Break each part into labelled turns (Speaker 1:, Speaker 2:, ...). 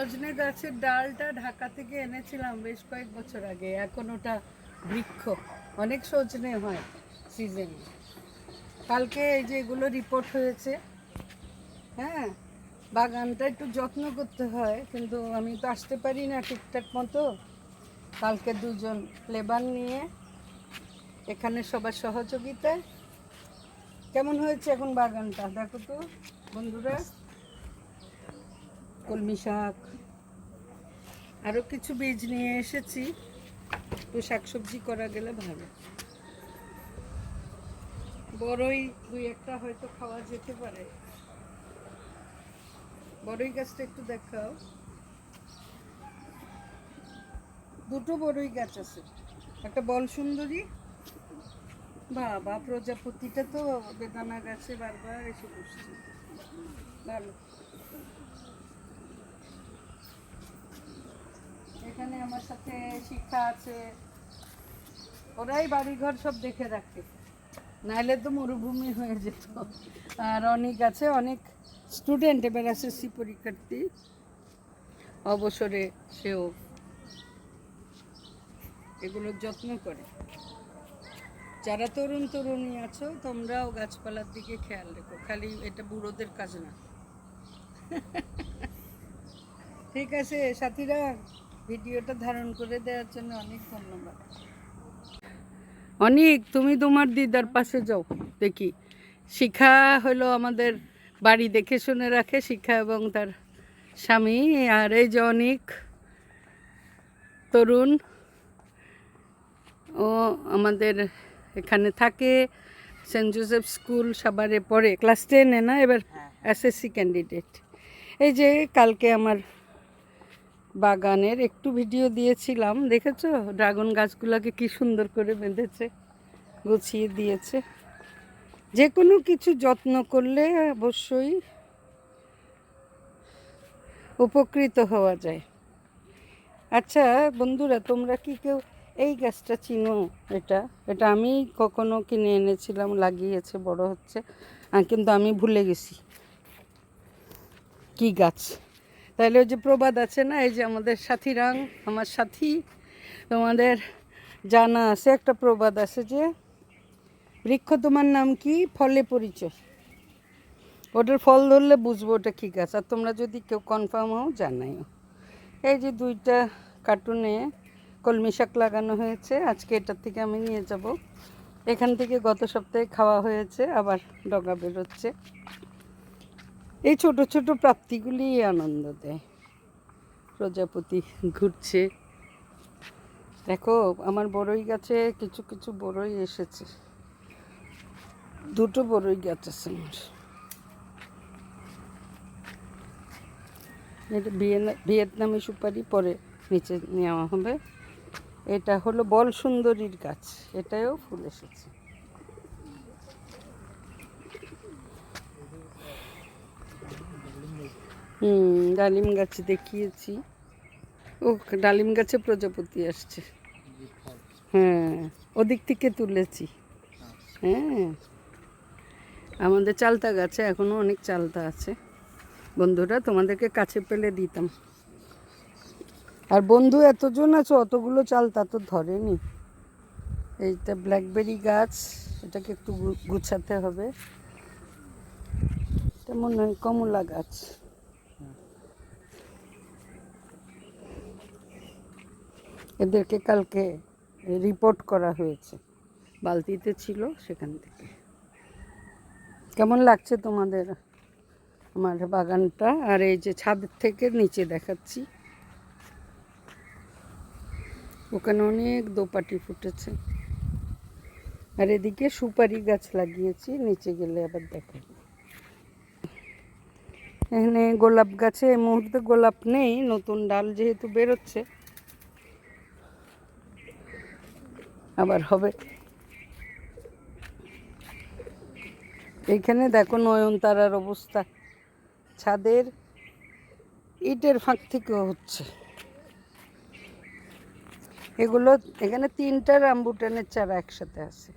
Speaker 1: সজনে গাছের ডালটা ঢাকা থেকে এনেছিলাম বেশ কয়েক বছর আগে। এখন ওটা বৃক্ষ। অনেক সজনে হয় সিজনে কালকে এই যে এগুলো রিপোর্ট হয়েছে হ্যাঁ? বাগানটা একটু যত্ন করতে হয়, কিন্তু আমি তো আসতে পারি না ঠিকঠাক মতো। কালকে দুজন লেবার নিয়ে এখানে সবার সহযোগিতায়। কেমন হয়েছে এখন বাগানটা? দেখো তো, বন্ধুরা। কলমি শাক আরও কিছু বীজ নিয়ে এসেছি। তো শাকসবজি করা গেলে ভালো। বড়ই দুই একটা হয়তো খাওয়া যেতে পারে। বড়ই গাছটা একটু দেখাও। দুটো বড়ই গাছ আছে। একটা বল সুন্দরী, বাবা প্রজাপতিটা তো বেদানা গাছে বারবার এসে বসছে। ভালো। এখানে আমার সাথে শিক্ষা আছে। ওরাই বাড়িঘর সব দেখে রাখে। নাহলে তো মরুভূমি হয়ে যেত। আর অনেক আছে, অনেক স্টুডেন্ট এবার এসএসসি পরীক্ষার্থী। অবসরে সেও এগুলোর যত্ন করে। যারা তরুণ তরুণী আছো, তোমরাও গাছপালার দিকে খেয়াল রেখো। খালি এটা বুড়োদের কাজ না। ঠিক আছে, সাথীরা। ভিডিওটা ধারণ করে দেওয়ার জন্য অনেক ধন্যবাদ। অনেক তুমি তোমার দিদার পাশে যাও দেখি। শিখা হলো আমাদের বাড়ি দেখে শুনে রাখে শিখা এবং তার স্বামী আর এই যে অনেক তরুণ ও আমাদের এখানে থাকে সেন্ট জোসেফ স্কুল সাবারে পড়ে ক্লাস টেনে না এবার এসএসসি ক্যান্ডিডেট। এই যে কালকে আমার বাগানের একটু ভিডিও দিয়েছিলাম, দেখেছ? ড্রাগন গাছগুলোকে কি সুন্দর করে বেঁধেছে, গুছিয়ে দিয়েছে। যে কোনো কিছু যত্ন করলে অবশ্যই উপকৃত হওয়া যায়। আচ্ছা বন্ধুরা, তোমরা কি কেউ এই গাছটা চিনো? এটা এটা আমি কখনো কিনে এনেছিলাম, লাগিয়েছে, বড় হচ্ছে। কিন্তু আমি ভুলে গেছি। কি গাছ? তাহলে ওই যে প্রবাদ আছে না, এই যে আমাদের সাথী রাং, আমার সাথী, তোমাদের জানা আছে একটা প্রবাদ আছে যে, বৃক্ষ তোমার নাম কি? ফলে পরিচয়। ওটার ফল ধরলে বুঝব ওটা কী গাছ, আর তোমরা যদি কেউ কনফার্ম হও জানাইও। এই যে দুইটা কার্টুনে কলমি শাক লাগানো হয়েছে, আজকে এটার থেকে আমি নিয়ে যাব। এখান থেকে গত সপ্তাহে খাওয়া হয়েছে, আবার ডগা বেরোচ্ছে। এই ছোট ছোট প্রাপ্তিগুলি আনন্দ দেয়। প্রজাপতি ঘুরছে। দেখো, আমার বড়ই গাছে কিছু কিছু বড়ই এসেছে। দুটো বড়ই গাছ আছে আমার। এটা ভিয়েতনামি সুপারি পরে নিচে নেওয়া হবে। এটা হলো বল সুন্দরীর গাছ। এটাও ফুল এসেছে। হুম, ডালিম গাছ দেখিয়েছি। ও ডালিম গাছে প্রজাপতি আসছে। হ্যাঁ ওদিক থেকে তুলেছি। হ্যাঁ আমাদের চালতা গাছে এখনও অনেক চালতা আছে। বন্ধুরা, তোমাদেরকে কাছে পেলে দিতাম। আর বন্ধু, এতজন আছে, অতগুলো চালতা তো ধরেনি। এইটা ব্ল্যাকবেরি গাছ, এটাকে একটু গুছাতে হবে। এটা মনে হয় কমলা গাছ। এদেরকে কালকে রিপোর্ট করা হয়েছে। বালতিতে ছিল সেখান থেকে। কেমন লাগছে তোমাদের আমার বাগানটা? আর এই যে ছাদের থেকে নিচে দেখাচ্ছি। ওখানে অনেক দোপাটি ফুটেছে। আর এদিকে সুপারি গাছ লাগিয়েছি, নিচে গেলে আবার দেখাবো। এখানে গোলাপ গাছে এই মুহূর্তে গোলাপ নেই, নতুন ডাল যেহেতু বেরোচ্ছে আবার হবে। এইখানে দেখো নয়নতারার অবস্থা। ছাদের ইটের ফাঁক থেকেও হচ্ছে। এগুলো, এখানে তিনটা রামবুটানের চারা একসাথে আছে।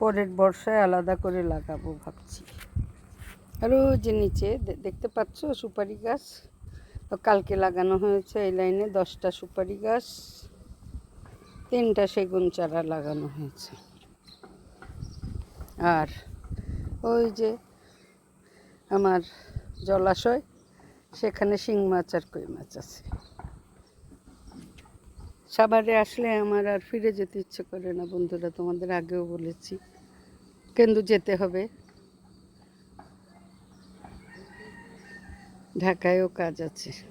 Speaker 1: পরের বর্ষায় আলাদা করে লাগাবো ভাবছি। আর ওই যে নিচে দেখতে পাচ্ছ সুপারি গাছ? কালকে লাগানো হয়েছে এই লাইনে দশটা সুপারি গাছ। তিনটা সেগুন চারা লাগানো হয়েছে। আর ওই যে আমার জলাশয়, সেখানে শিং মাছ আর কই মাছ আছে। সাভারে আসলে আমার আর ফিরে যেতে ইচ্ছে করে না বন্ধুরা, তোমাদের আগেও বলেছি। কিন্তু যেতে হবে। ঢাকায়ও কাজ আছে।